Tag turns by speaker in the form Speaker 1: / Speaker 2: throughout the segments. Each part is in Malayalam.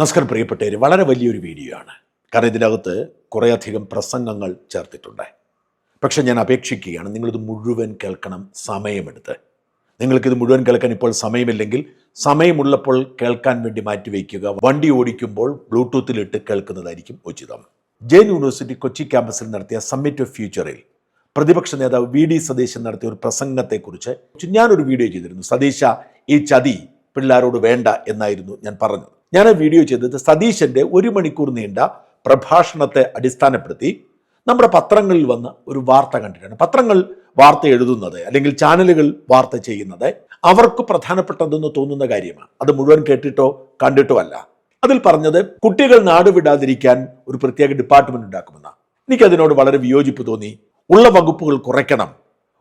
Speaker 1: നമസ്കാരം പ്രിയപ്പെട്ടവർ വളരെ വലിയൊരു വീഡിയോ ആണ്. കാരണം ഇതിനകത്ത് കുറേയധികം പ്രസംഗങ്ങൾ ചേർത്തിട്ടുണ്ട്. പക്ഷെ ഞാൻ അപേക്ഷിക്കുകയാണ് നിങ്ങളിത് മുഴുവൻ കേൾക്കണം സമയമെടുത്ത്. നിങ്ങൾക്കിത് മുഴുവൻ കേൾക്കാൻ ഇപ്പോൾ സമയമില്ലെങ്കിൽ സമയമുള്ളപ്പോൾ കേൾക്കാൻ വേണ്ടി മാറ്റിവെക്കുക വണ്ടി ഓടിക്കുമ്പോൾ ബ്ലൂടൂത്തിലിട്ട് കേൾക്കുന്നതായിരിക്കും ഉചിതം. ജെയിൻ യൂണിവേഴ്സിറ്റി കൊച്ചി ക്യാമ്പസിൽ നടത്തിയ സമ്മിറ്റ് ഓഫ് ഫ്യൂച്ചറിൽ പ്രതിപക്ഷ നേതാവ് വി ഡി സതീശൻ നടത്തിയ ഒരു പ്രസംഗത്തെക്കുറിച്ച് ഞാനൊരു വീഡിയോ ചെയ്തിരുന്നു. സതീശ ഈ ചതി പിള്ളേരോട് വേണ്ട എന്നായിരുന്നു ഞാൻ പറഞ്ഞത്. ഞാൻ ആ വീഡിയോ ചെയ്തത് സതീശന്റെ ഒരു മണിക്കൂർ നീണ്ട പ്രഭാഷണത്തെ അടിസ്ഥാനപ്പെടുത്തി നമ്മുടെ പത്രങ്ങളിൽ വന്ന ഒരു വാർത്ത കണ്ടിട്ടാണ്. പത്രങ്ങൾ വാർത്ത എഴുതുന്നത് അല്ലെങ്കിൽ ചാനലുകൾ വാർത്ത ചെയ്യുന്നത് അവർക്ക് പ്രധാനപ്പെട്ടതെന്ന് തോന്നുന്ന കാര്യമാണ്. അത് മുഴുവൻ കേട്ടിട്ടോ കണ്ടിട്ടോ അല്ല. അതിൽ പറഞ്ഞത് കുട്ടികൾ നാട് വിടാതിരിക്കാൻ ഒരു പ്രത്യേക ഡിപ്പാർട്ട്മെന്റ് ഉണ്ടാക്കുമെന്ന എനിക്കതിനോട് വളരെ വിയോജിപ്പ് തോന്നി. ഉള്ള വകുപ്പുകൾ കുറയ്ക്കണം.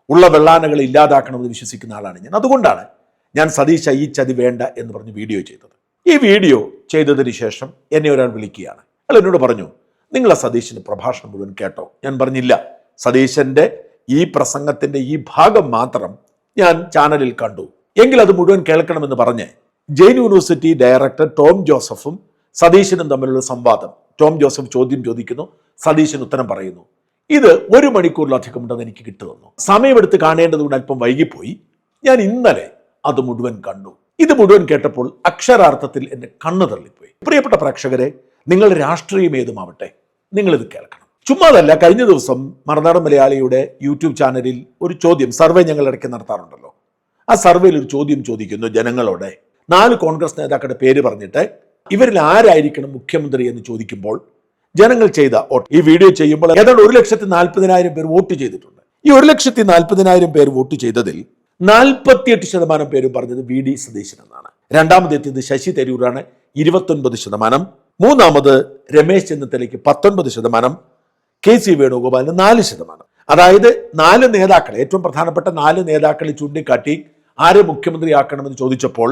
Speaker 1: ഉള്ള വെള്ളാനകൾ ഇല്ലാതാക്കണമെന്ന് വിശ്വസിക്കുന്ന ആളാണ് ഞാൻ. അതുകൊണ്ടാണ് ഞാൻ സതീശ ഈ ചതി വേണ്ട എന്ന് പറഞ്ഞ് വീഡിയോ ചെയ്തത്. ഈ വീഡിയോ ചെയ്തതിന് ശേഷം എന്നെ ഒരാൾ വിളിക്കുകയാണ്. അയാൾ എന്നോട് പറഞ്ഞു നിങ്ങൾ ആ സതീശന്റെ പ്രഭാഷണം മുഴുവൻ കേട്ടോ? ഞാൻ പറഞ്ഞില്ല. സതീശന്റെ ഈ പ്രസംഗത്തിന്റെ ഈ ഭാഗം മാത്രം ഞാൻ ചാനലിൽ കണ്ടു. എങ്കിൽ അത് മുഴുവൻ കേൾക്കണമെന്ന് പറഞ്ഞ് ജെയിൻ യൂണിവേഴ്സിറ്റി ഡയറക്ടർ ടോം ജോസഫും സതീശനും തമ്മിലുള്ള സംവാദം. ടോം ജോസഫ് ചോദ്യം ചോദിക്കുന്നു സതീശൻ ഉത്തരം പറയുന്നു ഇത് ഒരു മണിക്കൂറിലധികം ഉണ്ടെന്ന് എനിക്ക് കിട്ടു തന്നു സമയമെടുത്ത് കാണേണ്ടതുകൊണ്ട് അല്പം വൈകിപ്പോയി. ഞാൻ ഇന്നലെ അത് മുഴുവൻ കണ്ടു. ഇത് മുഴുവൻ കേട്ടപ്പോൾ അക്ഷരാർത്ഥത്തിൽ എന്റെ കണ്ണു തള്ളിപ്പോയി. പ്രിയപ്പെട്ട പ്രേക്ഷകരെ നിങ്ങൾ രാഷ്ട്രീയം ഏതുമാവട്ടെ നിങ്ങളിത് കേൾക്കണം. ചുമ്മാതല്ല കഴിഞ്ഞ ദിവസം മറുനാടൻ മലയാളിയുടെ യൂട്യൂബ് ചാനലിൽ ഒരു ചോദ്യം സർവേ ഞങ്ങൾ ഇടയ്ക്ക് നടത്താറുണ്ടല്ലോ. ആ സർവേയിൽ ഒരു ചോദ്യം ചോദിക്കുന്നു ജനങ്ങളോടെ. നാല് കോൺഗ്രസ് നേതാക്കളുടെ പേര് പറഞ്ഞിട്ട് ഇവരിൽ ആരായിരിക്കണം മുഖ്യമന്ത്രി എന്ന് ചോദിക്കുമ്പോൾ ജനങ്ങൾ ചെയ്ത വോട്ട്. ഈ വീഡിയോ ചെയ്യുമ്പോൾ ഏതാണ്ട് ഒരു ലക്ഷത്തി നാൽപ്പതിനായിരം പേർ വോട്ട് ചെയ്തിട്ടുണ്ട്. ഈ ഒരു ലക്ഷത്തി നാൽപ്പതിനായിരം പേർ വോട്ട് ചെയ്തതിൽ നാൽപ്പത്തിയെട്ട് ശതമാനം പേരും പറഞ്ഞത് വി ഡി സതീശൻ എന്നാണ്. രണ്ടാമതെത്തിയത് ശശി തരൂരാണ് ഇരുപത്തൊൻപത് ശതമാനം. മൂന്നാമത് രമേശ് ചെന്നിത്തലയ്ക്ക് പത്തൊൻപത് ശതമാനം. കെ സി വേണുഗോപാലിന് നാല് ശതമാനം. അതായത് നാല് നേതാക്കൾ ഏറ്റവും പ്രധാനപ്പെട്ട നാല് നേതാക്കളെ ചൂണ്ടിക്കാട്ടി ആരെ മുഖ്യമന്ത്രിയാക്കണമെന്ന് ചോദിച്ചപ്പോൾ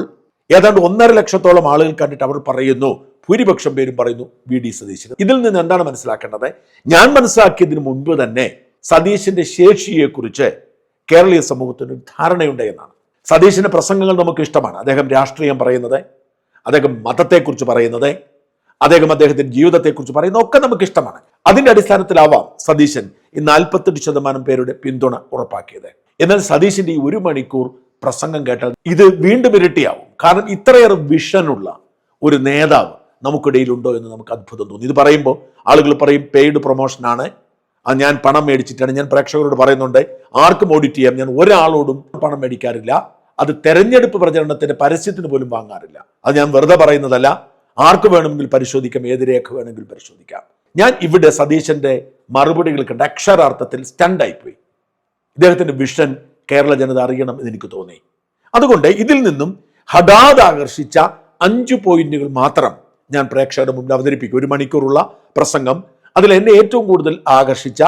Speaker 1: ഏതാണ്ട് ഒന്നര ലക്ഷത്തോളം ആളുകൾ കണ്ടിട്ട് അവർ പറയുന്നു ഭൂരിപക്ഷം പേരും പറയുന്നു വി ഡി സതീശൻ. ഇതിൽ നിന്ന് എന്താണ് മനസ്സിലാക്കേണ്ടത്? ഞാൻ മനസ്സിലാക്കിയതിന് മുൻപ് തന്നെ സതീശന്റെ ശേഷിയെക്കുറിച്ച് കേരളീയ സമൂഹത്തിന് ഒരു ധാരണയുണ്ട് എന്നാണ്. സതീശിന്റെ പ്രസംഗങ്ങൾ നമുക്ക് ഇഷ്ടമാണ്. അദ്ദേഹം രാഷ്ട്രീയം പറയുന്നത് അദ്ദേഹം മതത്തെക്കുറിച്ച് പറയുന്നത് അദ്ദേഹം അദ്ദേഹത്തിന്റെ ജീവിതത്തെക്കുറിച്ച് പറയുന്നത് ഒക്കെ നമുക്ക് ഇഷ്ടമാണ്. അതിന്റെ അടിസ്ഥാനത്തിലാവാം സതീശൻ ഈ നാൽപ്പത്തെട്ട് ശതമാനം പേരുടെ പിന്തുണ ഉറപ്പാക്കിയത്. എന്നാൽ സതീശന്റെ ഈ ഒരു മണിക്കൂർ പ്രസംഗം കേട്ടാൽ ഇത് വീണ്ടും ഇരട്ടിയാവും. കാരണം ഇത്രയേറെ വിഷനുള്ള ഒരു നേതാവ് നമുക്കിടയിലുണ്ടോ എന്ന് നമുക്ക് അത്ഭുതം തോന്നി. ഇത് പറയുമ്പോൾ ആളുകൾ പറയും പെയ്ഡ് പ്രൊമോഷനാണ് അത് ഞാൻ പണം മേടിച്ചിട്ടാണ്. ഞാൻ പ്രേക്ഷകരോട് പറയുന്നുണ്ട് ആർക്കും ഓഡിറ്റ് ചെയ്യാം. ഞാൻ ഒരാളോടും പണം മേടിക്കാറില്ല. അത് തെരഞ്ഞെടുപ്പ് പ്രചരണത്തിന്റെ പരസ്യത്തിന് പോലും വാങ്ങാറില്ല. അത് ഞാൻ വെറുതെ പറയുന്നതല്ല. ആർക്ക് വേണമെങ്കിൽ പരിശോധിക്കാം ഏത് രേഖ വേണമെങ്കിൽ പരിശോധിക്കാം. ഞാൻ ഇവിടെ സതീശന്റെ മറുപടികൾ കണ്ട് അക്ഷരാർത്ഥത്തിൽ സ്റ്റണ്ടായിപ്പോയി. ഇദ്ദേഹത്തിന്റെ വിഷൻ കേരള ജനത അറിയണം എന്ന് എനിക്ക് തോന്നി. അതുകൊണ്ട് ഇതിൽ നിന്നും ഹഠാത് ആകർഷിച്ച അഞ്ച് പോയിന്റുകൾ മാത്രം ഞാൻ പ്രേക്ഷകരുടെ മുന്നിൽ അവതരിപ്പിക്കും. ഒരു മണിക്കൂറുള്ള പ്രസംഗം അതിൽ എന്നെ ഏറ്റവും കൂടുതൽ ആകർഷിച്ച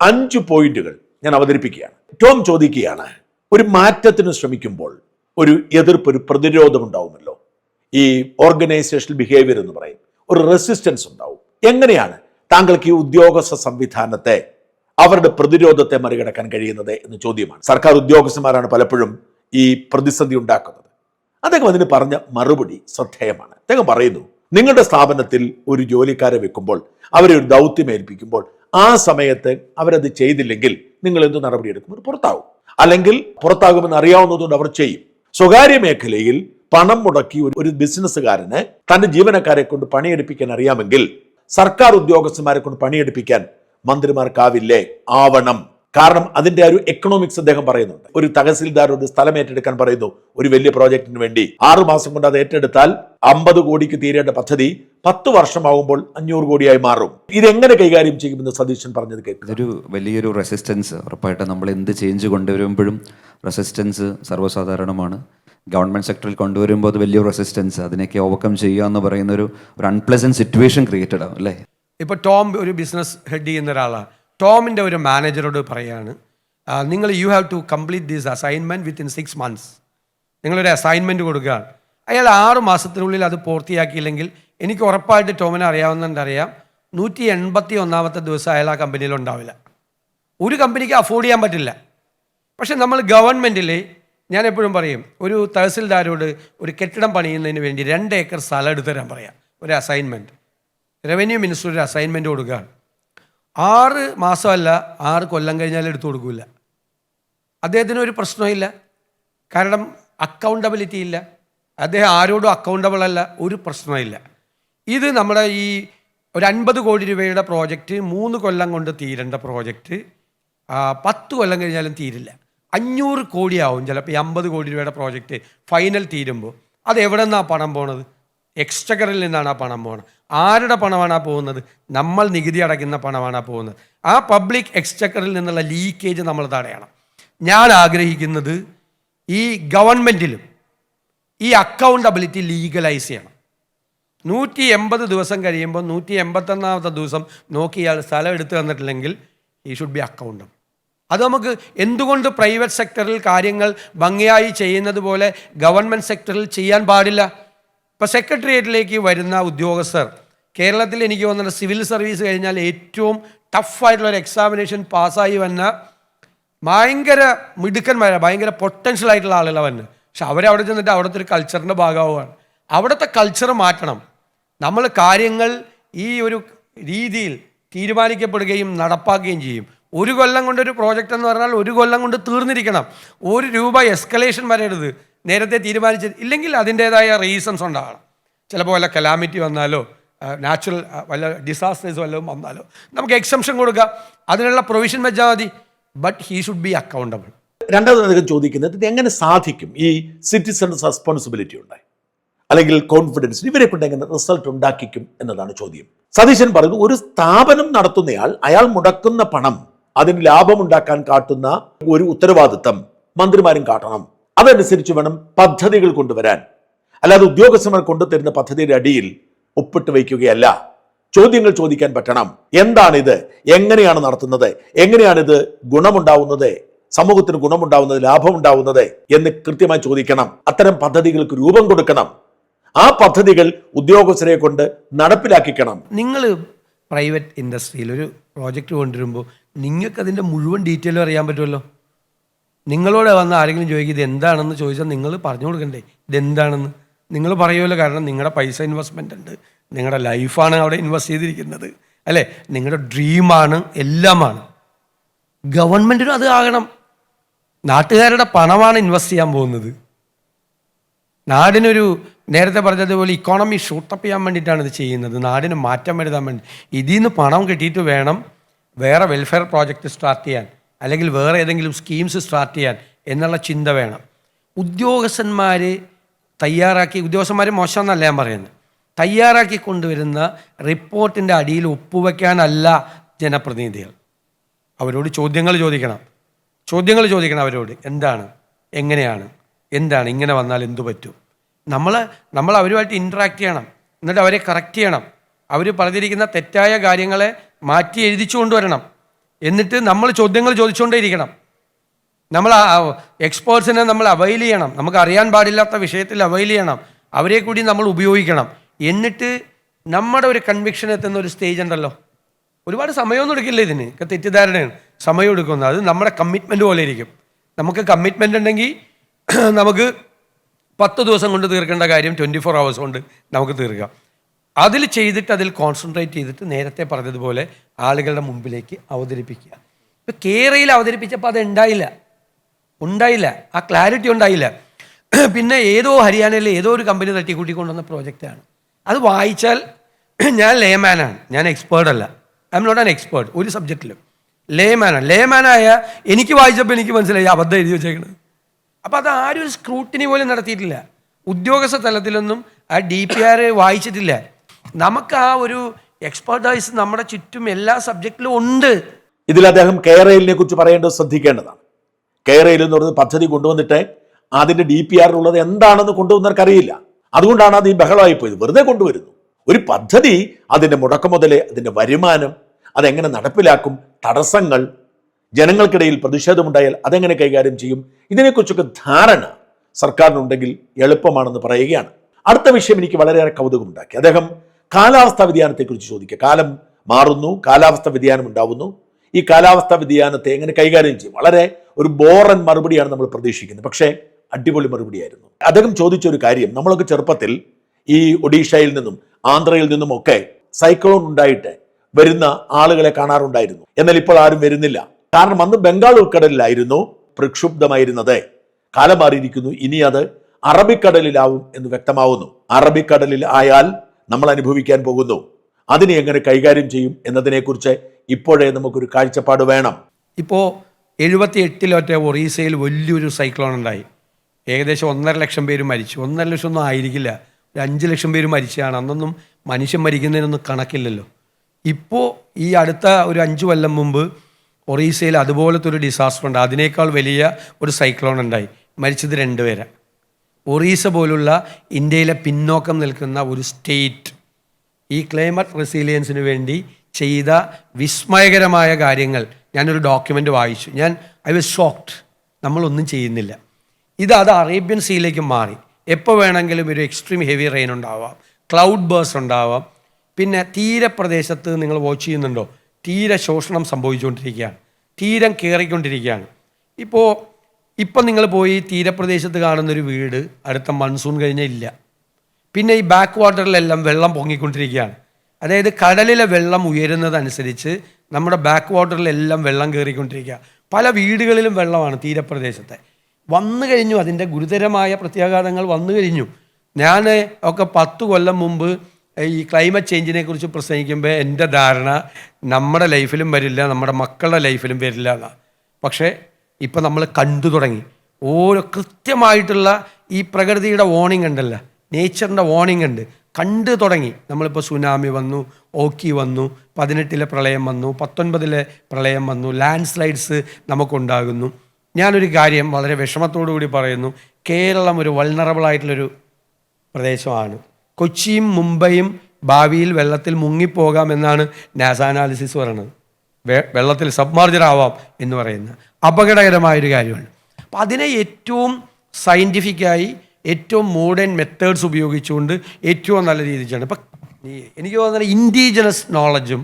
Speaker 1: അഞ്ച് പോയിന്റുകൾ ഞാൻ അവതരിപ്പിക്കുകയാണ്. ടോം ചോദിക്കുകയാണ് ഒരു മാറ്റത്തിന് ശ്രമിക്കുമ്പോൾ ഒരു എതിർപ്പ് ഒരു പ്രതിരോധം ഉണ്ടാവുമല്ലോ? ഈ ഓർഗനൈസേഷണൽ ബിഹേവിയർ എന്ന് പറയും ഒരു റെസിസ്റ്റൻസ് ഉണ്ടാവും. എങ്ങനെയാണ് താങ്കൾക്ക് ഈ ഉദ്യോഗസ്ഥ സംവിധാനത്തെ അവരുടെ പ്രതിരോധത്തെ മറികടക്കാൻ കഴിയുന്നത് എന്ന് ചോദ്യമാണ്. സർക്കാർ ഉദ്യോഗസ്ഥന്മാരാണ് പലപ്പോഴും ഈ പ്രതിസന്ധി ഉണ്ടാക്കുന്നത്. അദ്ദേഹം അതിന് പറഞ്ഞ മറുപടി ശ്രദ്ധേയമാണ്. അദ്ദേഹം പറയുന്നു നിങ്ങളുടെ സ്ഥാപനത്തിൽ ഒരു ജോലിക്കാരെ വെക്കുമ്പോൾ അവരെ ഒരു ദൗത്യം ഏൽപ്പിക്കുമ്പോൾ ആ സമയത്ത് അവരത് ചെയ്തില്ലെങ്കിൽ നിങ്ങൾ എന്ത് നടപടിയെടുക്കും? അത് പുറത്താവും. അല്ലെങ്കിൽ പുറത്താകുമെന്ന് അറിയാവുന്നതുകൊണ്ട് അവർ ചെയ്യും. സ്വകാര്യ മേഖലയിൽ പണം മുടക്കി ഒരു ബിസിനസ്സുകാരന് തന്റെ ജീവനക്കാരെ കൊണ്ട് പണിയെടുപ്പിക്കാൻ അറിയാമെങ്കിൽ സർക്കാർ ഉദ്യോഗസ്ഥന്മാരെ കൊണ്ട് പണിയെടുപ്പിക്കാൻ മന്ത്രിമാർക്കാവില്ലേ? ആവണം. കാരണം അതിന്റെ ഒരു എക്കണോമിക്സ് അദ്ദേഹം പറയുന്നുണ്ട്. ഒരു തഹസിൽദാരോട് സ്ഥലം ഏറ്റെടുക്കാൻ പറയുന്നു ഒരു വലിയ പ്രോജക്റ്റിന് വേണ്ടി. ആറു മാസം കൊണ്ട് അത് ഏറ്റെടുത്താൽ അമ്പത് കോടിക്ക് തീരേണ്ട പദ്ധതി പത്ത് വർഷമാകുമ്പോൾ അഞ്ഞൂറ് കോടിയായി മാറും. ഇതെങ്ങനെ കൈകാര്യം ചെയ്യുമെന്ന് സതീശൻ പറഞ്ഞത് കേൾക്കും.
Speaker 2: ഇതൊരു വലിയൊരു റെസിസ്റ്റൻസ് ഉറപ്പായിട്ട് നമ്മൾ എന്ത് ചേഞ്ച് കൊണ്ടുവരുമ്പോഴും റെസിസ്റ്റൻസ് സർവസാധാരണമാണ്. ഗവൺമെന്റ് സെക്ടറിൽ കൊണ്ടുവരുമ്പോൾ അത് വലിയൊരു റെസിസ്റ്റൻസ് അതിനൊക്കെ ഓവർകം ചെയ്യുക എന്ന് പറയുന്ന ഒരു ഒരു അൺപ്ലസന്റ് സിറ്റുവേഷൻ ക്രിയേറ്റഡ് ആവും അല്ലേ?
Speaker 3: ഇപ്പോൾ ടോം ഒരു ബിസിനസ് ഹെഡ് ചെയ്യുന്ന ഒരാളാണ് ടോമിന്റെ ഒരു മാനേജറോട് പറയാണ് നിങ്ങൾ you have to complete these assignment within six months നിങ്ങളൊരു അസൈൻമെന്റ് കൊടുക്കുകയാണ്. അയാൾ ആറ് മാസത്തിനുള്ളിൽ അത് പൂർത്തിയാക്കിയില്ലെങ്കിൽ എനിക്ക് ഉറപ്പായിട്ട് ടോമിനെ അറിയാവുന്നതുകൊണ്ട് അറിയാം നൂറ്റി എൺപത്തി ഒന്നാമത്തെ ദിവസം അയാൾ ആ കമ്പനിയിൽ ഉണ്ടാവില്ല. ഒരു കമ്പനിക്ക് അഫോർഡ് ചെയ്യാൻ പറ്റില്ല. പക്ഷെ നമ്മൾ ഗവൺമെന്റിൽ ഞാൻ എപ്പോഴും പറയും ഒരു തഹസിൽദാരോട് ഒരു കെട്ടിടം പണിയുന്നതിന് വേണ്ടി രണ്ട് ഏക്കർ സ്ഥലം എടുത്തു തരാൻ പറയാം. ഒരു അസൈൻമെന്റ് റവന്യൂ മിനിസ്റ്റർ ഒരു അസൈൻമെന്റ് കൊടുക്കുകയാണ്. ആറ് മാസമല്ല ആറ് കൊല്ലം കഴിഞ്ഞാൽ എടുത്തു കൊടുക്കില്ല അദ്ദേഹത്തിന് ഒരു പ്രശ്നമില്ല കാരണം അക്കൗണ്ടബിലിറ്റി ഇല്ല. അദ്ദേഹം ആരോടും അക്കൗണ്ടബിൾ അല്ല. ഒരു പ്രശ്നമില്ല ഇത് നമ്മുടെ ഈ ഒരു അൻപത് കോടി രൂപയുടെ പ്രോജക്റ്റ് മൂന്ന് കൊല്ലം കൊണ്ട് തീരേണ്ട പ്രോജക്റ്റ് പത്ത് കൊല്ലം കഴിഞ്ഞാലും തീരില്ല. അഞ്ഞൂറ് കോടിയാവും ചിലപ്പോൾ ഈ അമ്പത് കോടി രൂപയുടെ പ്രോജക്റ്റ് ഫൈനൽ തീരുമ്പോൾ. അത് എവിടെ നിന്നാണ് പണം പോണത്? എക്സ്ട്രക്കറിൽ നിന്നാണ് ആ പണം പോകുന്നത്. ആരുടെ പണമാണ് ആ പോകുന്നത്? നമ്മൾ നികുതി അടയ്ക്കുന്ന പണമാണ് ആ പോകുന്നത്. ആ പബ്ലിക് എക്സ്ട്രക്കറിൽ നിന്നുള്ള ലീക്കേജ് നമ്മൾ തടയണം. ഞാൻ ആഗ്രഹിക്കുന്നത് ഈ ഗവൺമെന്റിലും ഈ അക്കൗണ്ടബിലിറ്റി ലീഗലൈസ് ചെയ്യണം. നൂറ്റി എൺപത് ദിവസം കഴിയുമ്പോൾ നൂറ്റി എൺപത്തൊന്നാമത്തെ ദിവസം നോക്കി ഇയാൾ സ്ഥലം എടുത്തു തന്നിട്ടില്ലെങ്കിൽ ഈ ഷുഡ് ബി അക്കൗണ്ടബിൾ അത് നമുക്ക് എന്തുകൊണ്ട് പ്രൈവറ്റ് സെക്ടറിൽ കാര്യങ്ങൾ ഭംഗിയായി ചെയ്യുന്നത് പോലെ ഗവൺമെന്റ് സെക്ടറിൽ ചെയ്യാൻ പാടില്ല? ഇപ്പോൾ സെക്രട്ടേറിയറ്റിലേക്ക് വരുന്ന ഉദ്യോഗസ്ഥർ കേരളത്തിൽ എനിക്ക് തോന്നുന്നത് സിവിൽ സർവീസ് കഴിഞ്ഞാൽ ഏറ്റവും ടഫായിട്ടുള്ള ഒരു എക്സാമിനേഷൻ പാസ്സായി വന്ന ഭയങ്കര മിടുക്കന്മാരെ ഭയങ്കര പൊട്ടൻഷ്യൽ ആയിട്ടുള്ള ആളുകളാണ് വന്ന്. പക്ഷെ അവരവിടെ ചെന്നിട്ട് അവിടുത്തെ ഒരു കൾച്ചറിന്റെ ഭാഗമാവുകയാണ്. അവിടുത്തെ കൾച്ചർ മാറ്റണം. നമ്മൾ കാര്യങ്ങൾ ഈ ഒരു രീതിയിൽ തീരുമാനിക്കപ്പെടുകയും നടപ്പാക്കുകയും ചെയ്യും. ഒരു കൊല്ലം കൊണ്ട് ഒരു പ്രോജക്റ്റ് എന്ന് പറഞ്ഞാൽ ഒരു കൊല്ലം കൊണ്ട് തീർന്നിരിക്കണം. ഒരു രൂപ എസ്കലേഷൻ വരരുത്. നേരത്തെ തീരുമാനിച്ച ഇല്ലെങ്കിൽ അതിന്റേതായ റീസൺസ് ഉണ്ടാകണം. ചിലപ്പോൾ വല്ല കലാമിറ്റി വന്നാലോ നാച്ചുറൽ വല്ല ഡിസാസ്റ്റേഴ്സ് വല്ലതും വന്നാലോ. നമുക്ക് എക്സംഷൻ കൊടുക്കാം. അതിനുള്ള പ്രൊവിഷൻ വെച്ചാൽ മതി. But he should be accountable
Speaker 1: രണ്ടാമത് അദ്ദേഹം ചോദിക്കുന്നത് ഇത് എങ്ങനെ സാധിക്കും? ഈ സിറ്റിസൺ റെസ്പോൺസിബിലിറ്റി ഉണ്ടായി അല്ലെങ്കിൽ കോൺഫിഡൻസ് ഇവരെ കൊണ്ട് എങ്ങനെ റിസൾട്ട് ഉണ്ടാക്കിക്കും എന്നതാണ് ചോദ്യം. സതീശൻ പറയുന്നു ഒരു സ്ഥാപനം നടത്തുന്നയാൾ അയാൾ മുടക്കുന്ന പണം അതിന് ലാഭം ഉണ്ടാക്കാൻ കാട്ടുന്ന ഒരു ഉത്തരവാദിത്തം മന്ത്രിമാരും കാട്ടണം. അതനുസരിച്ച് വേണം പദ്ധതികൾ കൊണ്ടുവരാൻ. അല്ലാതെ ഉദ്യോഗസ്ഥന്മാർ കൊണ്ടുതരുന്ന പദ്ധതിയുടെ അടിയിൽ ഒപ്പിട്ട് വയ്ക്കുകയല്ല. ചോദ്യങ്ങൾ ചോദിക്കാൻ പറ്റണം. എന്താണിത്? എങ്ങനെയാണ് നടത്തുന്നത്? എങ്ങനെയാണിത് ഗുണമുണ്ടാവുന്നത്? സമൂഹത്തിന് ഗുണമുണ്ടാവുന്നത് ലാഭമുണ്ടാവുന്നത് എന്ന് കൃത്യമായി ചോദിക്കണം. അത്തരം പദ്ധതികൾക്ക് രൂപം കൊടുക്കണം. ആ പദ്ധതികൾ ഉദ്യോഗസ്ഥരെ കൊണ്ട് നടപ്പിലാക്കിക്കണം.
Speaker 3: നിങ്ങൾ പ്രൈവറ്റ് ഇൻഡസ്ട്രിയിൽ ഒരു പ്രോജക്റ്റ് കൊണ്ടുവരുമ്പോൾ നിങ്ങൾക്ക് അതിന്റെ മുഴുവൻ ഡീറ്റെയിലും അറിയാൻ പറ്റുമല്ലോ? നിങ്ങളോട് വന്ന് ആരെങ്കിലും ചോദിക്കും ഇതെന്താണെന്ന് ചോദിച്ചാൽ നിങ്ങൾ പറഞ്ഞു കൊടുക്കണ്ടേ ഇതെന്താണെന്ന് നിങ്ങൾ പറയുമല്ലോ കാരണം നിങ്ങളുടെ പൈസ ഇൻവെസ്റ്റ്മെന്റ് ഉണ്ട്. നിങ്ങളുടെ ലൈഫാണ് അവിടെ ഇൻവെസ്റ്റ് ചെയ്തിരിക്കുന്നത്. അല്ലേ? നിങ്ങളുടെ ഡ്രീമാണ് എല്ലാമാണ്. ഗവൺമെന്റിനും അത് ആകണം. നാട്ടുകാരുടെ പണമാണ് ഇൻവെസ്റ്റ് ചെയ്യാൻ പോകുന്നത്. നാടിനൊരു നേരത്തെ പറഞ്ഞതുപോലെ ഇക്കോണമി ഷൂട്ടപ്പ് ചെയ്യാൻ വേണ്ടിയിട്ടാണ് ഇത് ചെയ്യുന്നത്. നാടിന് മാറ്റം വരുത്താൻ വേണ്ടി. ഇതിൽ നിന്ന് പണം കിട്ടിയിട്ട് വേണം വേറെ വെൽഫെയർ പ്രോജക്റ്റ് സ്റ്റാർട്ട് ചെയ്യാൻ. അല്ലെങ്കിൽ വേറെ ഏതെങ്കിലും സ്കീംസ് സ്റ്റാർട്ട് ചെയ്യാൻ എന്നുള്ള ചിന്ത വേണം. ഉദ്യോഗസ്ഥന്മാർ തയ്യാറാക്കി ഉദ്യോഗസ്ഥന്മാർ മോശമെന്നല്ല ഞാൻ പറയുന്നത്. തയ്യാറാക്കി കൊണ്ടുവരുന്ന റിപ്പോർട്ടിന്റെ അടിയിൽ ഒപ്പുവെക്കാനല്ല ജനപ്രതിനിധികൾ. അവരോട് ചോദ്യങ്ങൾ ചോദിക്കണം. ചോദ്യങ്ങൾ ചോദിക്കണം അവരോട്. എന്താണ്? എങ്ങനെയാണ്? എന്താണ്? ഇങ്ങനെ വന്നാൽ എന്തു പറ്റും? നമ്മൾ നമ്മൾ അവരുമായിട്ട് ഇൻട്രാക്ട് ചെയ്യണം. എന്നിട്ട് അവരെ കറക്റ്റ് ചെയ്യണം. അവർ പറഞ്ഞിരിക്കുന്ന തെറ്റായ കാര്യങ്ങളെ മാറ്റി എഴുതിച്ചു കൊണ്ടുവരണം എന്നിട്ട് നമ്മൾ ചോദ്യങ്ങൾ ചോദിച്ചുകൊണ്ടേയിരിക്കണം. നമ്മൾ എക്സ്പേർട്സിനെ നമ്മൾ അവൈൽ ചെയ്യണം. നമുക്ക് അറിയാൻ പാടില്ലാത്ത വിഷയത്തിൽ അവൈൽ ചെയ്യണം. അവരെ കൂടി നമ്മൾ ഉപയോഗിക്കണം. എന്നിട്ട് നമ്മുടെ ഒരു കൺവിക്ഷൻ എത്തുന്ന ഒരു സ്റ്റേജ് ഉണ്ടല്ലോ. ഒരുപാട് സമയമൊന്നും എടുക്കില്ല ഇതിന്. ഒക്കെ തെറ്റിദ്ധാരണയാണ്. സമയം എടുക്കുന്നത്. അത് നമ്മുടെ കമ്മിറ്റ്മെന്റ് പോലെ ഇരിക്കും. നമുക്ക് കമ്മിറ്റ്മെന്റ് ഉണ്ടെങ്കിൽ നമുക്ക് പത്ത് ദിവസം കൊണ്ട് തീർക്കേണ്ട കാര്യം ട്വന്റി ഫോർ അവേഴ്സ് കൊണ്ട് നമുക്ക് തീർക്കാം. അതിൽ ചെയ്തിട്ട് അതിൽ കോൺസെൻട്രേറ്റ് ചെയ്തിട്ട് നേരത്തെ പറഞ്ഞതുപോലെ ആളുകളുടെ മുമ്പിലേക്ക് അവതരിപ്പിക്കുക. ഇപ്പം കേരയിൽ അവതരിപ്പിച്ചപ്പോൾ അത് ഉണ്ടായില്ല. ഉണ്ടായില്ല. ആ ക്ലാരിറ്റി ഉണ്ടായില്ല. പിന്നെ ഏതോ ഹരിയാനയിലെ ഏതോ ഒരു കമ്പനി തട്ടിക്കൂട്ടിക്കൊണ്ടുവന്ന പ്രോജക്റ്റാണ് അത് വായിച്ചാൽ ഞാൻ ലേമാനാണ് ഞാൻ എക്സ്പേർട്ട് അല്ല. I'm not an expert ഒരു സബ്ജക്റ്റിലും ലേമാനാണ് ലേമാനായ എനിക്ക് വായിച്ചപ്പോൾ എനിക്ക് മനസ്സിലായി. അബദ്ധം എഴുതി വെച്ചേക്കണത് അപ്പോൾ അത് ആരും സ്ക്രൂട്ടിനി പോലും നടത്തിയിട്ടില്ല. ഉദ്യോഗസ്ഥ തലത്തിലൊന്നും ആ ഡി പി ആർ വായിച്ചിട്ടില്ല. നമുക്ക് ആ ഒരു എക്സ്പേർട്ടൈസ് നമ്മുടെ ചുറ്റും എല്ലാ സബ്ജക്റ്റിലും ഉണ്ട്.
Speaker 1: ഇതിൽ അദ്ദേഹം കെയറയിലിനെ കുറിച്ച് പറയേണ്ടത് ശ്രദ്ധിക്കേണ്ടതാണ്. കെയറയിൽ എന്ന് പറയുന്നത് പദ്ധതി കൊണ്ടുവന്നിട്ട് അതിന്റെ ഡി പി ആറിലുള്ളത് എന്താണെന്ന് കൊണ്ടുവന്നവർക്കറിയില്ല. അതുകൊണ്ടാണ് അത് ഈ ബഹളമായി പോയത്. വെറുതെ കൊണ്ടുവരുന്നു. ഒരു പദ്ധതി അതിന്റെ മുടക്കം മുതലേ അതിന്റെ വരുമാനം അതെങ്ങനെ നടപ്പിലാക്കും തടസ്സങ്ങൾ ജനങ്ങൾക്കിടയിൽ പ്രതിഷേധമുണ്ടായാൽ അതെങ്ങനെ കൈകാര്യം ചെയ്യും ഇതിനെക്കുറിച്ചൊക്കെ ധാരണ സർക്കാരിനുണ്ടെങ്കിൽ എളുപ്പമാണെന്ന് പറയുകയാണ്. അടുത്ത വിഷയം എനിക്ക് വളരെയേറെ കൗതുകമുണ്ടാക്കി. അദ്ദേഹം കാലാവസ്ഥാ വ്യതിയാനത്തെക്കുറിച്ച് ചോദിക്കുക. കാലം മാറുന്നു കാലാവസ്ഥാ വ്യതിയാനം ഉണ്ടാവുന്നു. ഈ കാലാവസ്ഥാ വ്യതിയാനത്തെ എങ്ങനെ കൈകാര്യം ചെയ്യും? വളരെ ഒരു ബോറൻ മറുപടിയാണ് നമ്മൾ പ്രതീക്ഷിക്കുന്നത്. പക്ഷേ അടിപൊളി മറുപടിയായിരുന്നു. അദ്ദേഹം ചോദിച്ച ഒരു കാര്യം. നമ്മളൊക്കെ ചെറുപ്പത്തിൽ ഈ ഒഡീഷയിൽ നിന്നും ആന്ധ്രയിൽ നിന്നും ഒക്കെ സൈക്ലോൺ ഉണ്ടായിട്ട് വരുന്ന ആളുകളെ കാണാറുണ്ടായിരുന്നു. എന്നാൽ ഇപ്പോൾ ആരും വരുന്നില്ല. കാരണം അന്ന് ബംഗാൾ ഉൾക്കടലിലായിരുന്നു പ്രക്ഷുബ്ധമായിരുന്നത്. കാലം മാറിയിരിക്കുന്നു. ഇനി അത് അറബിക്കടലിലാവും എന്ന് വ്യക്തമാവുന്നു. അറബിക്കടലിൽ ആയാൽ നമ്മൾ അനുഭവിക്കാൻ പോകുന്നു. അതിനെ എങ്ങനെ കൈകാര്യം ചെയ്യും എന്നതിനെക്കുറിച്ച് ഇപ്പോഴേ നമുക്കൊരു കാഴ്ചപ്പാട് വേണം.
Speaker 3: ഇപ്പോൾ എഴുപത്തി എട്ടിലൊറ്റ ഒറീസയിൽ വലിയൊരു സൈക്ലോൺ ഉണ്ടായി. ഏകദേശം ഒന്നര ലക്ഷം പേര് മരിച്ചു. ഒന്നര ലക്ഷം ഒന്നും ആയിരിക്കില്ല. ഒരു അഞ്ച് ലക്ഷം പേര് മരിച്ചതാണ്. അന്നൊന്നും മനുഷ്യൻ മരിക്കുന്നതിനൊന്നും കണക്കില്ലല്ലോ. ഇപ്പോൾ ഈ അടുത്ത ഒരു അഞ്ച് കൊല്ലം മുമ്പ് ഒറീസയിൽ അതുപോലത്തെ ഒരു ഡിസാസ്റ്റർ ഉണ്ട്. അതിനേക്കാൾ വലിയ ഒരു സൈക്ലോൺ ഉണ്ടായി. മരിച്ചത് രണ്ടുപേരാ ഒറീസ പോലുള്ള ഇന്ത്യയിലെ പിന്നോക്കം നിൽക്കുന്ന ഒരു സ്റ്റേറ്റ് ഈ ക്ലൈമറ്റ് റെസീലിയൻസിന് വേണ്ടി ചെയ്ത വിസ്മയകരമായ കാര്യങ്ങൾ ഞാനൊരു ഡോക്യുമെന്റ് വായിച്ചു. ഞാൻ ഐ വാസ് ഷോക്ഡ് നമ്മളൊന്നും ചെയ്യുന്നില്ല. ഇത് അത് അറേബ്യൻ സീയിലേക്ക് മാറി. എപ്പോൾ വേണമെങ്കിലും ഒരു എക്സ്ട്രീം ഹെവി റെയിൻ ഉണ്ടാവാം. ക്ലൗഡ് ബേഴ്സ് ഉണ്ടാവാം. പിന്നെ തീരപ്രദേശത്ത് നിങ്ങൾ വാച്ച് ചെയ്യുന്നുണ്ടോ? തീരെ ശോഷണം സംഭവിച്ചുകൊണ്ടിരിക്കുകയാണ്. തീരം കയറിക്കൊണ്ടിരിക്കുകയാണ് ഇപ്പോൾ ഇപ്പം നിങ്ങൾ പോയി തീരപ്രദേശത്ത് കാണുന്നൊരു വീട് അടുത്ത മൺസൂൺ കഴിഞ്ഞാൽ ഇല്ല. പിന്നെ ഈ ബാക്ക് വാട്ടറിലെല്ലാം വെള്ളം പൊങ്ങിക്കൊണ്ടിരിക്കുകയാണ്. അതായത് കടലിലെ വെള്ളം ഉയരുന്നതനുസരിച്ച് നമ്മുടെ ബാക്ക് വാട്ടറിലെല്ലാം വെള്ളം കയറിക്കൊണ്ടിരിക്കുക പല വീടുകളിലും വെള്ളമാണ് തീരപ്രദേശത്തെ. വന്നു കഴിഞ്ഞു അതിന്റെ ഗുരുതരമായ പ്രത്യാഘാതങ്ങൾ വന്നു കഴിഞ്ഞു. ഞാൻ ഒക്കെ പത്ത് കൊല്ലം മുമ്പ് ഈ ക്ലൈമറ്റ് ചേഞ്ചിനെ കുറിച്ച് പ്രസംഗിക്കുമ്പോൾ എന്റെ ധാരണ നമ്മുടെ ലൈഫിലും വരില്ല നമ്മുടെ മക്കളുടെ ലൈഫിലും വരില്ല എന്നാണ് പക്ഷേ ഇപ്പം നമ്മൾ കണ്ടു തുടങ്ങി. ഓരോ കൃത്യമായിട്ടുള്ള ഈ പ്രകൃതിയുടെ വാർണിംഗ് ഉണ്ടല്ലോ. നേച്ചറിന്റെ വാർണിംഗ് ഉണ്ട്. കണ്ടു തുടങ്ങി. നമ്മളിപ്പോൾ സുനാമി വന്നു ഓക്കി വന്നു പതിനെട്ടിലെ പ്രളയം വന്നു പത്തൊൻപതിലെ പ്രളയം വന്നു ലാൻഡ് സ്ലൈഡ്സ് നമുക്കുണ്ടാകുന്നു. ഞാനൊരു കാര്യം വളരെ വിഷമത്തോടു കൂടി പറയുന്നു. കേരളം ഒരു വൾണറബിൾ ആയിട്ടുള്ളൊരു പ്രദേശമാണ്. കൊച്ചിയും മുംബൈയും ഭാവിയിൽ വെള്ളത്തിൽ മുങ്ങിപ്പോകാമെന്നാണ് നാസ അനാലിസിസ് പറയുന്നത് വെള്ളത്തിൽ സബ്മാർജനാവാം എന്ന് പറയുന്ന അപകടകരമായൊരു കാര്യമാണ്. അപ്പം അതിനെ ഏറ്റവും സയന്റിഫിക്കായി ഏറ്റവും മോഡേൺ മെത്തേഡ്സ് ഉപയോഗിച്ചുകൊണ്ട് ഏറ്റവും നല്ല രീതിയിൽ ചെയ്യണം. ഇപ്പം എനിക്ക് തോന്നുന്നത് ഇൻഡിജിനസ് നോളജും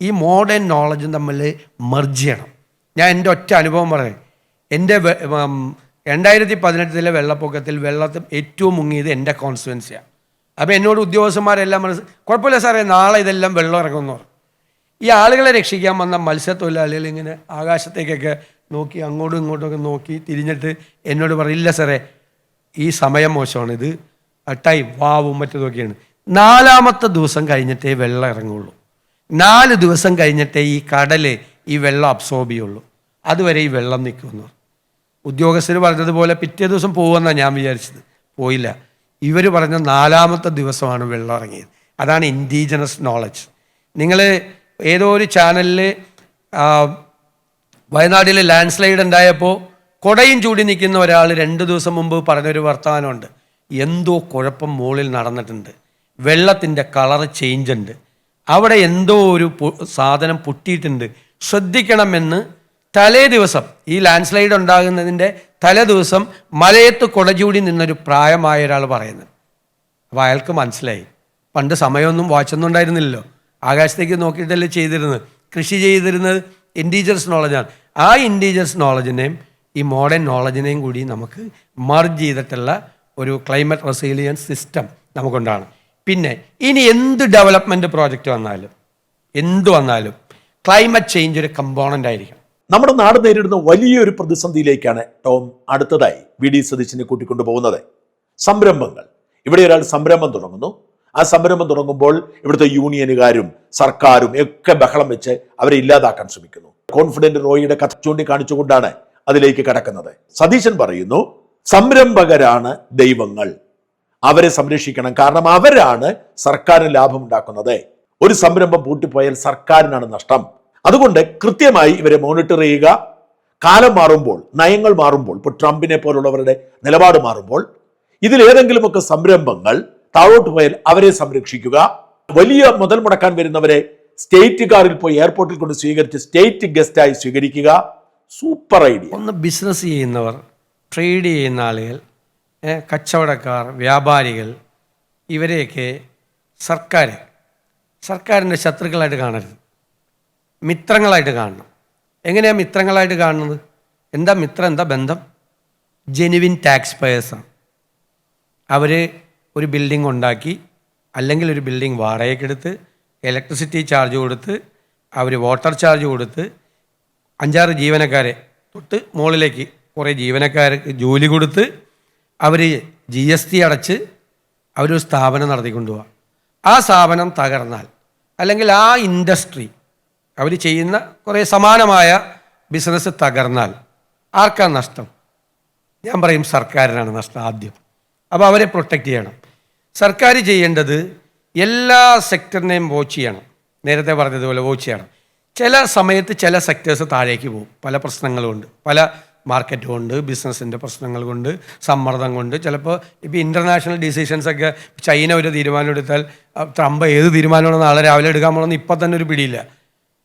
Speaker 3: ഈ മോഡേൺ നോളജും തമ്മിൽ മെർജ് ചെയ്യണം. ഞാൻ എന്റെ ഒറ്റ അനുഭവം പറയാം. എന്റെ രണ്ടായിരത്തി പതിനെട്ടിലെ വെള്ളപ്പൊക്കത്തിൽ വെള്ളത്തിൽ ഏറ്റവും മുങ്ങിയത് എന്റെ കോൺസ്റ്റുവൻസിയാണ് അപ്പോൾ എന്നോട് ഉദ്യോഗസ്ഥന്മാരെല്ലാം മനസ്സ് കുഴപ്പമില്ല സാറേ നാളെ ഇതെല്ലാം വെള്ളം ഇറങ്ങുമെന്ന് പറഞ്ഞു. ഈ ആളുകളെ രക്ഷിക്കാൻ വന്ന മത്സ്യത്തൊഴിലാളികൾ ഇങ്ങനെ ആകാശത്തേക്കൊക്കെ നോക്കി അങ്ങോട്ടും ഇങ്ങോട്ടൊക്കെ നോക്കി തിരിഞ്ഞിട്ട് എന്നോട് പറയില്ല സാറേ ഈ സമയം മോശമാണ്. ഇത് ടൈം വാവും മറ്റതൊക്കെയാണ് നാലാമത്തെ ദിവസം കഴിഞ്ഞിട്ടേ വെള്ളം ഇറങ്ങുള്ളൂ. നാല് ദിവസം കഴിഞ്ഞിട്ടേ ഈ കടൽ ഈ വെള്ളം അബ്സോർബ് ചെയ്യുള്ളൂ. അതുവരെ ഈ വെള്ളം നിൽക്കുമെന്ന് ഉദ്യോഗസ്ഥർ പറഞ്ഞതുപോലെ പിറ്റേ ദിവസം പോകുമെന്നാണ് ഞാൻ വിചാരിച്ചത്. പോയില്ല. ഇവർ പറഞ്ഞ നാലാമത്തെ ദിവസമാണ് വെള്ളം ഇറങ്ങിയത്. അതാണ് ഇൻഡീജിനസ് നോളജ് നിങ്ങൾ ഏതോ ഒരു ചാനലിൽ വയനാട്ടിൽ ലാൻഡ് സ്ലൈഡ് ഉണ്ടായപ്പോൾ കൊടയും ചൂടി നിൽക്കുന്ന ഒരാൾ രണ്ട് ദിവസം മുമ്പ് പറഞ്ഞൊരു വർത്തമാനമുണ്ട്. എന്തോ കുഴപ്പം മുകളിൽ നടന്നിട്ടുണ്ട്. വെള്ളത്തിന്റെ കളർ ചേഞ്ച് ഉണ്ട് അവിടെ എന്തോ ഒരു സാധനം പൊട്ടിയിട്ടുണ്ട്. ശ്രദ്ധിക്കണമെന്ന് തലേ ദിവസം ഈ ലാൻഡ് സ്ലൈഡ് ഉണ്ടാകുന്നതിന്റെ തലേ ദിവസം മലയത്ത് കുടചൂടി നിന്നൊരു പ്രായമായ ഒരാൾ പറയുന്നത് അപ്പോൾ അയാൾക്ക് മനസ്സിലായി. പണ്ട് സമയമൊന്നും വാച്ചൊന്നും ഉണ്ടായിരുന്നില്ലല്ലോ. ആകാശത്തേക്ക് നോക്കിയിട്ടല്ലേ ചെയ്തിരുന്നത്? കൃഷി ചെയ്തിരുന്നത് ഇൻഡീജിയസ് നോളജാണ് ആ ഇൻഡീജിയസ് നോളജിനെയും ഈ മോഡേൺ നോളജിനെയും കൂടി നമുക്ക് മർജ് ചെയ്തിട്ടുള്ള ഒരു ക്ലൈമറ്റ് റെസീലിയൻസ് സിസ്റ്റം നമുക്കുണ്ടാണ് പിന്നെ ഇനി എന്ത് ഡെവലപ്മെന്റ് പ്രോജക്റ്റ് വന്നാലും എന്ത് വന്നാലും ക്ലൈമറ്റ് ചേഞ്ച് ഒരു കമ്പോണന്റ് ആയിരിക്കും
Speaker 1: നമ്മുടെ നാട് നേരിടുന്ന വലിയൊരു പ്രതിസന്ധിയിലേക്കാണ് ടോം അടുത്തതായി വി ഡി സതീശിനെ കൂട്ടിക്കൊണ്ടു പോകുന്നത് സംരംഭങ്ങൾ. ഇവിടെ ഒരാൾ സംരംഭം തുടങ്ങുന്നു. ആ സംരംഭം തുടങ്ങുമ്പോൾ ഇവിടുത്തെ യൂണിയനുകാരും സർക്കാരും ഒക്കെ ബഹളം വെച്ച് അവരെ ഇല്ലാതാക്കാൻ ശ്രമിക്കുന്നു. കോൺഫിഡന്റ് റോയിയുടെ കഥ ചൂണ്ടിക്കാണിച്ചുകൊണ്ടാണ് അതിലേക്ക് കടക്കുന്നത്. സതീശൻ പറയുന്നു സംരംഭകരാണ് ദൈവങ്ങൾ. അവരെ സംരക്ഷിക്കണം. കാരണം അവരാണ് സർക്കാരിന് ലാഭം ഉണ്ടാക്കുന്നത് ഒരു സംരംഭം പൂട്ടിപ്പോയാൽ സർക്കാരിനാണ് നഷ്ടം. അതുകൊണ്ട് കൃത്യമായി ഇവരെ മോണിറ്റർ ചെയ്യുക. കാലം മാറുമ്പോൾ നയങ്ങൾ മാറുമ്പോൾ ഇപ്പോൾ ട്രംപിനെ പോലുള്ളവരുടെ നിലപാട് മാറുമ്പോൾ ഇതിലേതെങ്കിലുമൊക്കെ സംരംഭങ്ങൾ താഴോട്ട് പോയാൽ അവരെ സംരക്ഷിക്കുക. വലിയ മുതൽ മുടക്കാൻ വരുന്നവരെ സ്റ്റേറ്റ് കാറിൽ പോയി എയർപോർട്ടിൽ കൊണ്ട് സ്വീകരിച്ച് സ്റ്റേറ്റ് ഗസ്റ്റായി സ്വീകരിക്കുക. സൂപ്പർ ഐഡിയ
Speaker 3: ഒന്ന് ബിസിനസ് ചെയ്യുന്നവർ ട്രേഡ് ചെയ്യുന്ന ആളുകൾ കച്ചവടക്കാർ വ്യാപാരികൾ ഇവരെയൊക്കെ സർക്കാർ സർക്കാരിന്റെ ശത്രുക്കളായിട്ട് കാണരുത്. മിത്രങ്ങളായിട്ട് കാണണം. എങ്ങനെയാണ് മിത്രങ്ങളായിട്ട് കാണുന്നത്? എന്താ മിത്രം എന്താ ബന്ധം? ജെനുവിൻ ടാക്സ് പേയേഴ്സാണ് അവർ ഒരു ബിൽഡിംഗ് ഉണ്ടാക്കി അല്ലെങ്കിൽ ഒരു ബിൽഡിംഗ് വാടകയ്ക്കെടുത്ത് ഇലക്ട്രിസിറ്റി ചാർജ് കൊടുത്ത് അവർ വാട്ടർ ചാർജ് കൊടുത്ത് അഞ്ചാറ് ജീവനക്കാരെ തൊട്ട് മുകളിലേക്ക് കുറേ ജീവനക്കാർക്ക് ജോലി കൊടുത്ത് അവർ ജി എസ് ടി അടച്ച് അവരൊരു സ്ഥാപനം നടത്തിക്കൊണ്ടുപോകാം ആ സ്ഥാപനം തകർന്നാൽ അല്ലെങ്കിൽ ആ ഇൻഡസ്ട്രി അവർ ചെയ്യുന്ന കുറേ സമാനമായ ബിസിനസ് തകർന്നാൽ ആർക്കാണ് നഷ്ടം? ഞാൻ പറയും സർക്കാരിനാണ് നഷ്ടം ആദ്യം. അപ്പോൾ അവരെ പ്രൊട്ടക്റ്റ് ചെയ്യണം. സർക്കാർ ചെയ്യേണ്ടത് എല്ലാ സെക്ടറിനെയും വാച്ച് ചെയ്യണം. നേരത്തെ പറഞ്ഞതുപോലെ വാച്ച് ചെയ്യണം. ചില സമയത്ത് ചില സെക്ടേഴ്സ് താഴേക്ക് പോകും. പല പ്രശ്നങ്ങളുമുണ്ട് പല മാർക്കറ്റും ഉണ്ട്. ബിസിനസ്സിന്റെ പ്രശ്നങ്ങൾ കൊണ്ട് സമ്മർദ്ദം കൊണ്ട്. ചിലപ്പോൾ ഇപ്പോൾ ഇന്റർനാഷണൽ ഡിസിഷൻസൊക്കെ ചൈന ഒരു തീരുമാനം എടുത്താൽ ട്രംപ് ഏത് തീരുമാനമാണ് നാളെ രാവിലെ എടുക്കാൻ പോകണമെന്ന് ഇപ്പം തന്നെ ഒരു പിടിയില്ല.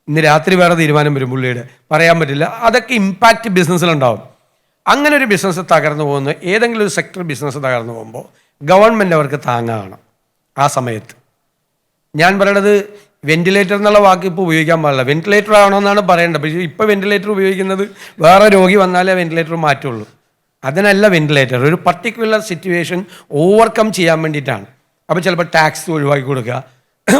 Speaker 3: ഇന്ന് രാത്രി വേറെ തീരുമാനം വരും പുള്ളിയുടെ. പറയാൻ പറ്റില്ല. അതൊക്കെ ഇമ്പാക്റ്റ് ബിസിനസ്സിലുണ്ടാവും അങ്ങനെ ഒരു ബിസിനസ് തകർന്നു പോകുന്ന ഏതെങ്കിലും ഒരു സെക്ടർ ബിസിനസ് തകർന്നു പോകുമ്പോൾ ഗവൺമെന്റ് അവർക്ക് താങ്ങാകണം ആ സമയത്ത്. ഞാൻ പറയണത് വെന്റിലേറ്റർ എന്നുള്ള വാക്ക് ഇപ്പോൾ ഉപയോഗിക്കാൻ പാടില്ല. വെന്റിലേറ്റർ എന്നാണ് പറയേണ്ടത്. പക്ഷേ ഇപ്പോൾ വെന്റിലേറ്റർ ഉപയോഗിക്കുന്നത് വേറെ രോഗി വന്നാലേ വെന്റിലേറ്റർ മാറ്റുള്ളൂ. അതിനല്ല വെന്റിലേറ്റർ ഒരു പർട്ടിക്കുലർ സിറ്റുവേഷൻ ഓവർകം ചെയ്യാൻ വേണ്ടിയിട്ടാണ്. അപ്പോൾ ചിലപ്പോൾ ടാക്സ് ഒഴിവാക്കി കൊടുക്കുക.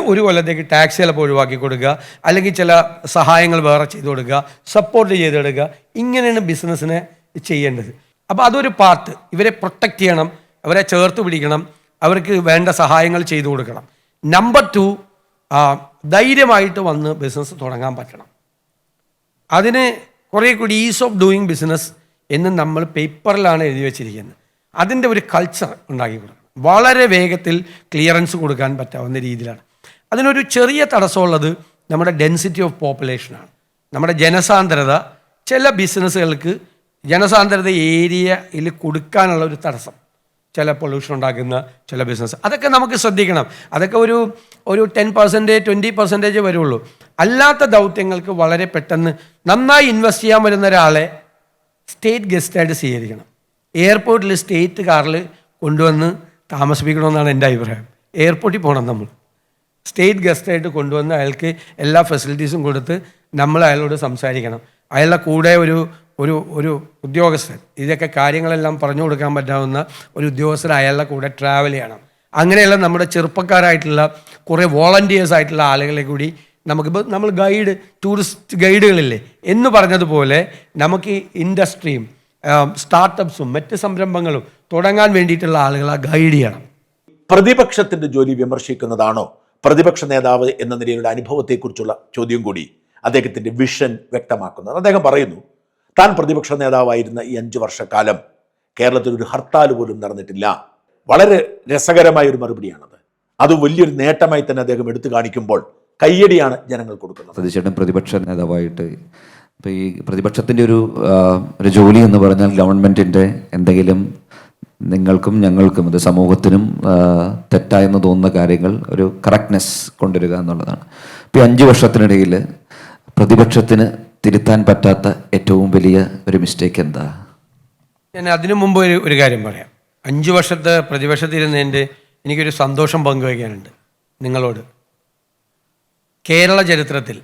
Speaker 3: ഒരു കൊല്ലത്തേക്ക് ടാക്സ് ചിലപ്പോൾ ഒഴിവാക്കി കൊടുക്കുക. അല്ലെങ്കിൽ ചില സഹായങ്ങൾ വേറെ ചെയ്തു കൊടുക്കുക. സപ്പോർട്ട് ചെയ്തെടുക്കുക. ഇങ്ങനെയാണ് ബിസിനസ്സിനെ ചെയ്യേണ്ടത്. അപ്പോൾ അതൊരു പാർട്ട് ഇവരെ പ്രൊട്ടക്റ്റ് ചെയ്യണം. അവരെ ചേർത്ത് പിടിക്കണം. അവർക്ക് വേണ്ട സഹായങ്ങൾ ചെയ്തു കൊടുക്കണം. നമ്പർ ടു ധൈര്യമായിട്ട് വന്ന് ബിസിനസ് തുടങ്ങാൻ പറ്റണം. അതിന് കുറേ കൂടി ഈസ് ഓഫ് ഡൂയിങ് ബിസിനസ് എന്ന് നമ്മൾ പേപ്പറിലാണ് എഴുതി വെച്ചിരിക്കുന്നത്. അതിന്റെ ഒരു കൾച്ചർ ഉണ്ടാക്കി കൊടുക്കണം. വളരെ വേഗത്തിൽ ക്ലിയറൻസ് കൊടുക്കാൻ പറ്റാവുന്ന രീതിയിലാണ്. അതിനൊരു ചെറിയ തടസ്സമുള്ളത് നമ്മുടെ ഡെൻസിറ്റി ഓഫ് പോപ്പുലേഷനാണ് നമ്മുടെ ജനസാന്ദ്രത ചില ബിസിനസ്സുകൾക്ക് ജനസാന്ദ്രത ഏരിയയിൽ കൊടുക്കാനുള്ള ഒരു തടസ്സം. ചില പൊല്യൂഷൻ ഉണ്ടാക്കുന്ന ചില ബിസിനസ് അതൊക്കെ നമുക്ക് ശ്രദ്ധിക്കണം. അതൊക്കെ ഒരു ഒരു ടെൻ പെർസെന്റേജ് ട്വന്റി പെർസെന്റേജ് വരുള്ളൂ. അല്ലാത്ത ദൗത്യങ്ങൾക്ക് വളരെ പെട്ടെന്ന് നന്നായി ഇൻവെസ്റ്റ് ചെയ്യാൻ വരുന്ന ഒരാളെ സ്റ്റേറ്റ് ഗസ്റ്റായിട്ട് സ്വീകരിക്കണം. എയർപോർട്ടിൽ സ്റ്റേറ്റ് കാറിൽ കൊണ്ടുവന്ന് താമസിപ്പിക്കണമെന്നാണ് എന്റെ അഭിപ്രായം. എയർപോർട്ടിൽ പോകണം നമ്മൾ. സ്റ്റേറ്റ് ഗസ്റ്റായിട്ട് കൊണ്ടുവന്ന് അയാൾക്ക് എല്ലാ ഫെസിലിറ്റീസും കൊടുത്ത് നമ്മൾ അയാളോട് സംസാരിക്കണം. അയാളുടെ കൂടെ ഒരു ഒരു ഒരു ഉദ്യോഗസ്ഥൻ. ഇതൊക്കെ കാര്യങ്ങളെല്ലാം പറഞ്ഞു കൊടുക്കാൻ പറ്റാവുന്ന ഒരു ഉദ്യോഗസ്ഥൻ അയാളുടെ കൂടെ ട്രാവൽ ചെയ്യണം. അങ്ങനെയുള്ള നമ്മുടെ ചെറുപ്പക്കാരായിട്ടുള്ള കുറേ വോളണ്ടിയേഴ്സ് ആയിട്ടുള്ള ആളുകളെ കൂടി നമുക്കിപ്പോൾ നമ്മൾ ഗൈഡ് ടൂറിസ്റ്റ് ഗൈഡുകളില്ലേ എന്ന് പറഞ്ഞതുപോലെ നമുക്ക് ഈ ഇൻഡസ്ട്രിയും സ്റ്റാർട്ടപ്സും മറ്റ് സംരംഭങ്ങളും തുടങ്ങാൻ വേണ്ടിയിട്ടുള്ള ആളുകളെ ഗൈഡ് ചെയ്യണം.
Speaker 1: പ്രതിപക്ഷത്തിന്റെ ജോലി വിമർശിക്കുന്നതാണോ? പ്രതിപക്ഷ നേതാവ് എന്ന നിലയിലുള്ള അനുഭവത്തെക്കുറിച്ചുള്ള ചോദ്യം കൂടി അദ്ദേഹത്തിന്റെ വിഷൻ വ്യക്തമാക്കുന്നത്. അദ്ദേഹം പറയുന്നു താൻ പ്രതിപക്ഷ നേതാവായിരുന്ന ഈ അഞ്ചു വർഷക്കാലം കേരളത്തിൽ ഒരു ഹർത്താൽ പോലും നടന്നിട്ടില്ല. വളരെ രസകരമായ ഒരു മറുപടിയാണത്. അത് വലിയൊരു നേട്ടമായി തന്നെ അദ്ദേഹം എടുത്തു കാണിക്കുമ്പോൾ കയ്യടിയാണ് ജനങ്ങൾ കൊടുക്കുന്നത്.
Speaker 2: തീർച്ചയായിട്ടും പ്രതിപക്ഷ നേതാവായിട്ട് ഇപ്പോൾ ഈ പ്രതിപക്ഷത്തിന്റെ ഒരു ഒരു ജോലി എന്ന് പറഞ്ഞാൽ ഗവൺമെന്റിന്റെ എന്തെങ്കിലും നിങ്ങൾക്കും ഞങ്ങൾക്കും ഇത് സമൂഹത്തിനും തെറ്റായെന്ന് തോന്നുന്ന കാര്യങ്ങൾ ഒരു കറക്റ്റ്നെസ് കൊണ്ടുവരിക എന്നുള്ളതാണ്. ഇപ്പോൾ അഞ്ച് വർഷത്തിനിടയിൽ പ്രതിപക്ഷത്തിന് തിരുത്താൻ പറ്റാത്ത ഏറ്റവും വലിയ ഒരു മിസ്റ്റേക്ക് എന്താ?
Speaker 3: ഞാൻ അതിനു മുമ്പ് ഒരു ഒരു കാര്യം പറയാം. അഞ്ച് വർഷത്തെ പ്രതിപക്ഷത്തിരുന്നതിന്റെ എനിക്കൊരു സന്തോഷം പങ്കുവയ്ക്കാനുണ്ട് നിങ്ങളോട്. കേരള ചരിത്രത്തിൽ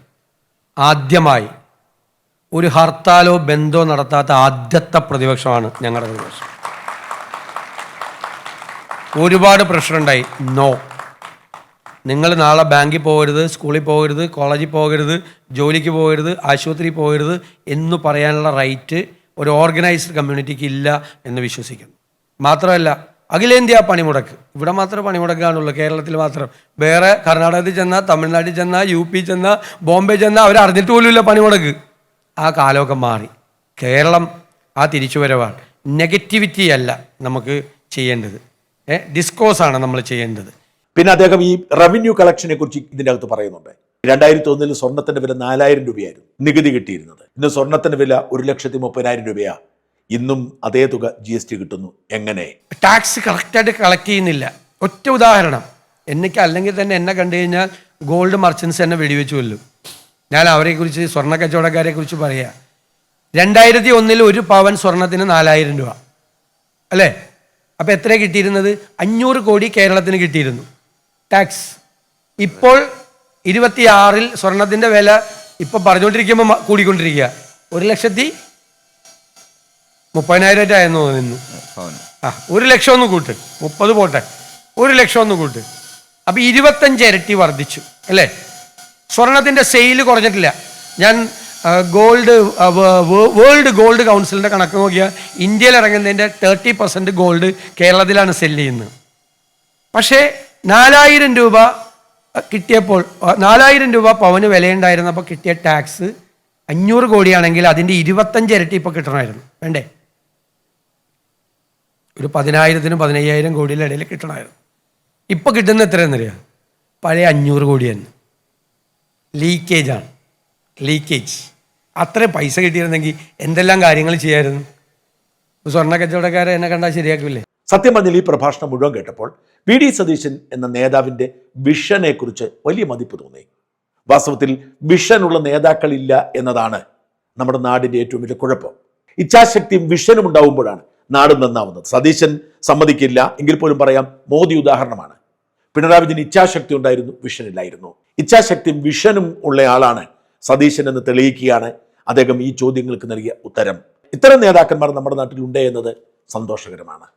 Speaker 3: ആദ്യമായി ഒരു ഹർത്താലോ ബന്ധോ നടത്താത്ത ആദ്യത്തെ പ്രതിപക്ഷമാണ് ഞങ്ങളുടെ പ്രതിപക്ഷം. ഒരുപാട് പ്രഷറുണ്ടായി നോ നിങ്ങൾ നാളെ ബാങ്കിൽ പോകരുത് സ്കൂളിൽ പോകരുത് കോളേജിൽ പോകരുത് ജോലിക്ക് പോകരുത് ആശുപത്രിയിൽ പോകരുത് എന്ന് പറയാനുള്ള റൈറ്റ് ഒരു ഓർഗനൈസ്ഡ് കമ്മ്യൂണിറ്റിക്ക് ഇല്ല എന്ന് വിശ്വസിക്കുന്നു. മാത്രമല്ല അഖിലേന്ത്യാ പണിമുടക്ക്. ഇവിടെ മാത്രമേ പണിമുടക്കാണുള്ളൂ കേരളത്തിൽ മാത്രം. വേറെ കർണാടകത്തിൽ ചെന്നാൽ തമിഴ്നാട്ടിൽ ചെന്നാൽ യു പി ചെന്നാൽ ബോംബെ ചെന്നാൽ അവർ അറിഞ്ഞിട്ട് പോലുമില്ല പണിമുടക്ക്. ആ കാലമൊക്കെ മാറി. കേരളം ആ തിരിച്ചുവരവാണ്. നെഗറ്റിവിറ്റി അല്ല നമുക്ക് ചെയ്യേണ്ടത്. ഡിസ്കോസാണ് നമ്മൾ ചെയ്യേണ്ടത്.
Speaker 1: പിന്നെ അദ്ദേഹം ഈ റവന്യൂ കളക്ഷനെ കുറിച്ച് ഇതിന്റെ അകത്ത് പറയുന്നുണ്ട്. രണ്ടായിരത്തി ഒന്നിൽ സ്വർണത്തിന്റെ വില നാലായിരം രൂപയായിരുന്നു. നികുതി കിട്ടിയിരുന്നത്. ഇന്ന് സ്വർണത്തിന്റെ വില ഒരു ലക്ഷത്തി മുപ്പതിനായിരം രൂപയാ. ഇന്നും അതേ തുക ജി എസ് ടി കിട്ടുന്നു. എങ്ങനെ?
Speaker 3: ടാക്സ് കറക്റ്റായിട്ട് കളക്ട് ചെയ്യുന്നില്ല. ഒറ്റ ഉദാഹരണം. എനിക്ക് അല്ലെങ്കിൽ തന്നെ എന്നെ കണ്ടു കഴിഞ്ഞാൽ ഗോൾഡ് മർച്ചൻസ് എന്നെ വെടിവെച്ച് കൊല്ലും. ഞാൻ അവരെക്കുറിച്ച് സ്വർണ കച്ചവടക്കാരെ കുറിച്ച് പറയാം. രണ്ടായിരത്തി ഒന്നിൽ ഒരു പവൻ സ്വർണത്തിന് നാലായിരം രൂപ. അല്ലേ? അപ്പോൾ എത്ര കിട്ടിയിരുന്നത്? അഞ്ഞൂറ് കോടി കേരളത്തിന് കിട്ടിയിരുന്നു. ടാക്സ് ഇപ്പോൾ ഇരുപത്തിയാറിൽ സ്വർണത്തിന്റെ വില ഇപ്പോൾ പറഞ്ഞുകൊണ്ടിരിക്കുമ്പോൾ കൂടിക്കൊണ്ടിരിക്കുക. ഒരു ലക്ഷത്തി മുപ്പതിനായിരം ആയിരുന്നു തോന്നുന്നു. ആ ഒരു ലക്ഷം ഒന്ന് കൂട്ട്. മുപ്പത് പോട്ടെ. ഒരു ലക്ഷം ഒന്ന് കൂട്ട്. അപ്പോൾ ഇരുപത്തഞ്ച് ഇരട്ടി വർദ്ധിച്ചു അല്ലേ? സ്വർണത്തിന്റെ സെയിൽ കുറഞ്ഞിട്ടില്ല. ഞാൻ ഗോൾഡ് വേൾഡ് ഗോൾഡ് കൗൺസിലിന്റെ കണക്ക് നോക്കിയാൽ ഇന്ത്യയിൽ ഇറങ്ങുന്നതിന്റെ തേർട്ടി പെർസെന്റ് ഗോൾഡ് കേരളത്തിലാണ് സെല്ല് ചെയ്യുന്നത്. പക്ഷേ നാലായിരം രൂപ കിട്ടിയപ്പോൾ നാലായിരം രൂപ പവന് വിലയുണ്ടായിരുന്നപ്പോൾ കിട്ടിയ ടാക്സ് അഞ്ഞൂറ് കോടിയാണെങ്കിൽ അതിന്റെ ഇരുപത്തഞ്ച് ഇരട്ടി ഇപ്പോൾ കിട്ടണമായിരുന്നു. വേണ്ടേ? ഒരു പതിനായിരത്തിനും പതിനയ്യായിരം കോടിയുടെ ഇടയിൽ കിട്ടണമായിരുന്നു. ഇപ്പോൾ കിട്ടുന്ന എത്രയെന്നറിയാം പഴയ അഞ്ഞൂറ് കോടി തന്നെ. ലീക്കേജാണ് ലീക്കേജ് അത്രയും പൈസ കിട്ടിയിരുന്നെങ്കിൽ എന്തെല്ലാം കാര്യങ്ങൾ ചെയ്യായിരുന്നു? സ്വർണ കച്ചവടക്കാരെ എന്നെ കണ്ടാൽ ശരിയാക്കില്ലേ?
Speaker 1: സത്യം പറഞ്ഞാൽ ഈ പ്രഭാഷണം മുഴുവൻ കേട്ടപ്പോൾ വി ഡി സതീശൻ എന്ന നേതാവിന്റെ വിഷനെക്കുറിച്ച് വലിയ മതിപ്പ് തോന്നി. വാസ്തവത്തിൽ വിഷനുള്ള നേതാക്കളില്ല എന്നതാണ് നമ്മുടെ നാടിന്റെ ഏറ്റവും വലിയ കുഴപ്പം. ഇച്ഛാശക്തിയും വിഷനും ഉണ്ടാവുമ്പോഴാണ് നാട് നന്നാവുന്നത്. സതീശൻ സമ്മതിക്കില്ല എങ്കിൽ പോലും പറയാം മോദി ഉദാഹരണമാണ്. പിണറായി വിജയൻ ഇച്ഛാശക്തി ഉണ്ടായിരുന്നു വിഷനില്ലായിരുന്നു. ഇച്ഛാശക്തിയും വിഷനും ഉള്ള ആളാണ് സതീശൻ എന്ന് തെളിയിക്കുകയാണ് അദ്ദേഹം ഈ ചോദ്യങ്ങൾക്ക് നൽകിയ ഉത്തരം. ഇത്തരം നേതാക്കന്മാർ നമ്മുടെ നാട്ടിലുണ്ട് എന്നത് സന്തോഷകരമാണ്.